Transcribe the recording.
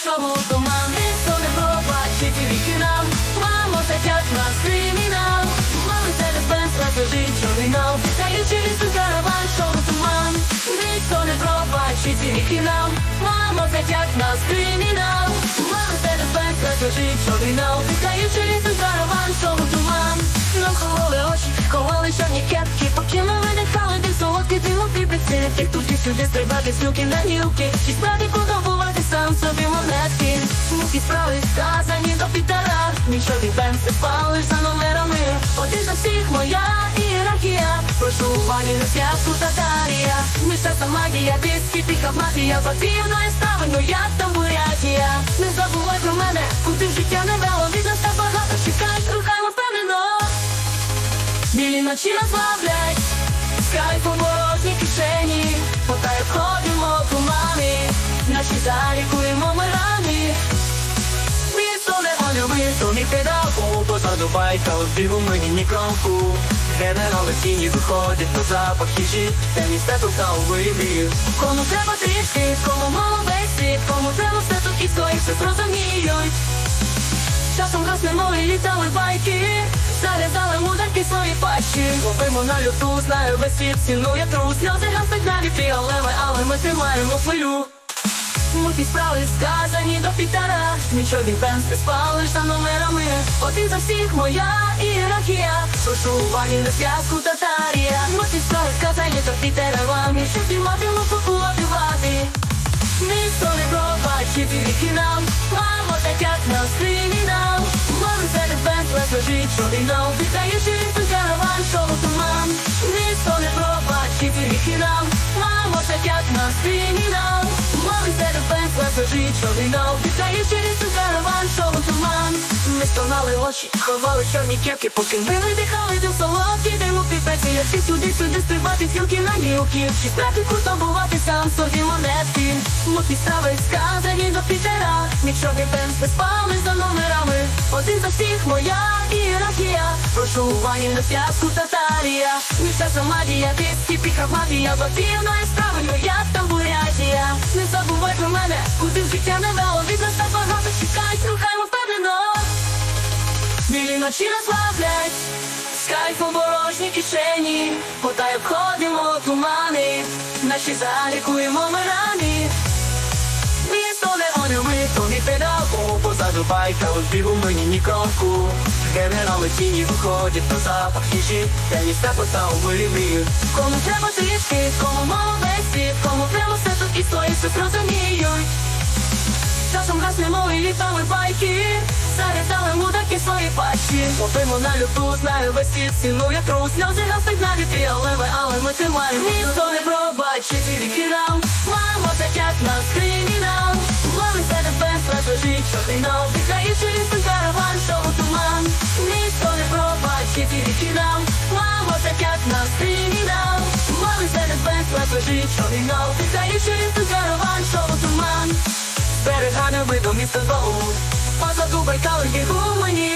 Що віки нам. Мамо, сидять нас кримінал. Мерседес, Бенц, лежить чорнинал. Каючи караван, що туман. Ніхто не пробачить і сюди стрибати з на гілки І справді подобувати сам собі монетки? Муки справи сказані до пітара Нічого бенз не за номерами. Один за всіх моя ієрархія. Прошу уваги на зв'язку татарія Мишата магія, диски, піка мафія. Потрібно і ставлю, як там бурятія Не забувай про мене, куди життя не вело Від нас так багато чекають, рухаймо впевнено. Білі ночі нас ловлять, педалку, позаду байка, от мені ні кромку. Генерали тіні виходять на запах їжі, місце тут та у вибір. Кому треба трішки, кому мало весь світ, кому треба все тут і свої все зрозуміють. Часом рознемо і літали байки Зарізали мударки свої пащі Ловимо на люту, знаю весь світ цінує трус Сльози гаснуть навіть фіолеве, але ми тримаємо хвилю Муті справи сказані до від бенз не спалиш за номерами. Один за всіх моя ієрархія. Прошу уваги на зв'язку татарія. Муті справи сказані до пітара вам І щоб піймати муку убивати Ніхто не пробачить віки нам. Мамо, так як нас кримінал. Мами серед бенз лежить чорнинал Віддаючи той караван, що туман. Ніхто не пробачить віки нам. Мамо, так як нас кримінал Мами серед бенз лежить чорнинал Віддаючи той караван, що туман. Ми стонали очі, ховали чорні кепки Поки ми видихали дим солодкий дим у піпеці Я всі сюди-сюди стрибати з на гілки. Чи страти куртовувати сам собі монетки? Муті страви сказані до пітера. Нічого не спали за номерами. Один за всіх моя ієрархія. Прошу уваги на зв'язку татарія. Місця магія, диски, піка магія Батівна і справою, як там бурятія Не забувай про мене, куди життя не вело Від нас так багато чекають, рухаймо впевнено Білі ночі нас ловлять з кайфом порожні кишені, потай обходимо тумани, наші залікуємо ми рані. Місто не ми то не педалку, позаду байка, от бігу мені ні кромку. Генерали тіні виходять на запах їжі, я міста постав вибір. Кому треба трішки, кому мало світ, кому тут і свої зрозуміють. Часом гаснемо і літали байки Зарізали мудаки свої пащі Ловимо на люту, знаю весь світ цінує трус. Сльози гаснуть навіть фіолеве, але ми тримаємо Ніхто не пробачить і віки нам. Маємо так як нас кримінал Ловить серед без лежить чорнинал Дихаючи лісом караван, що у туман. Ніхто не пробачить і віки нам лежить чорнинал Дихаючи лісом караван, що у туман Берегами видом міста Баул Позаду байкали є гумані